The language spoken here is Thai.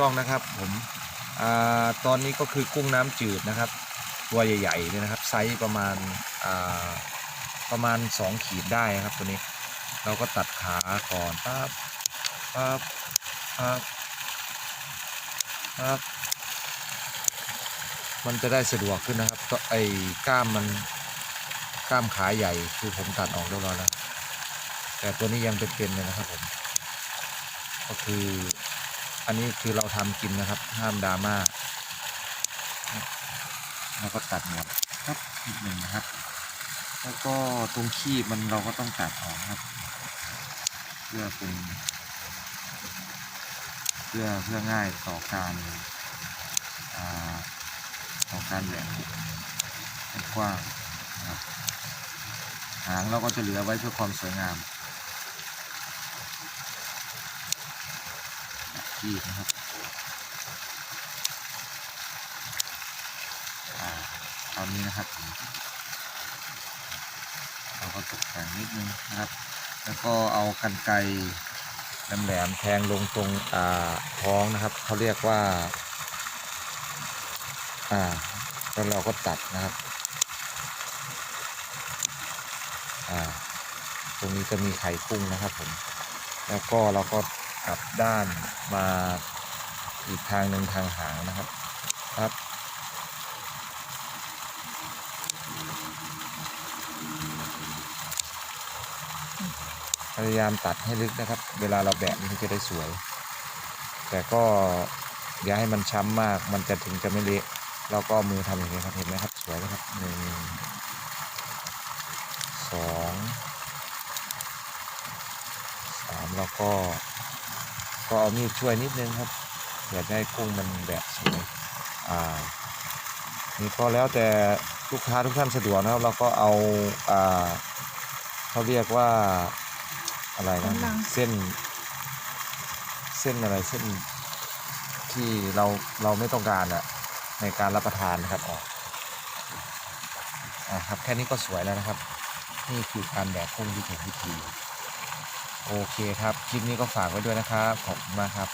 ต้องนะครับผมอตอนนี้ก็คือกุ้งน้ำจืดนะครับ ตัวใหญ่ๆเนี่ยนะครับไซส์ประมาณาประมาณ 2 ขีดได้ครับตัวนี้ เราก็ตัดขาก่อนปั๊บปั๊บปั๊บปั๊บมันจะได้สะดวกขึ้นนะครับก็ไอ้กล้ามมันกล้ามขาใหญ่คือผมตัดออกเรียบร้อยแล้วแต่ตัวนี้ยังเป็นๆเลยนะครับผมก็คือ อันนี้คือเราทำกินนะครับ ห้ามดราม่าเราก็ตัดหมดครับอีกหนึ่งนะครับ แล้วก็ตรงขี้มันเราก็ต้องตัดออกครับ เพื่อเป็นเพื่อเพื่อง่ายต่อการต่อการแหวกให้กว้างนะครับหางเราก็จะเหลือไว้เพื่อความสวยงามีนะครับตอนนี้นะครับ เราก็ตกแต่งนิดนึงนะครับ แล้วก็เอากันไกรแหลมแทงลงตรงท้องนะครับเขาเรียกว่าอ่าแล้วเราก็ตัดนะครับอ่าตรงนี้จะมีไข่กุ้งนะครับผม แล้วก็เราก็ กลับด้านมาอีกทางหนึ่งทางหางนะครับครับ พยายามตัดให้ลึกนะครับ เวลาเราแบะมันจะได้สวย แต่ก็อย่าให้มันช้ำมากมันจะถึงจะไม่เละเราก็มือทำอย่างนี้ครับเห็นไหมครับสวยนะครับหนึ่งสองสามแล้วก็ ก็เอามีดช่วยนิดนึงครับเพื่อจะให้กุ้งมันแบบสวยอ่านี่ก็แล้วแต่ลูกค้าทุกท่านสะดวกนะครับเราก็เอาอ่าเขาเรียกว่าอะไรนะกำลังเส้น เส้นอะไรเส้นที่เราเราไม่ต้องการอะในการรับประทานนะครับออกอ่าครับแค่นี้ก็สวยแล้วนะครับ นี่คือการแบกกุ้งที่ถูกวิธี โอเคครับ คลิปนี้ก็ฝากไว้ด้วยนะครับ ขอบคุณมากครับ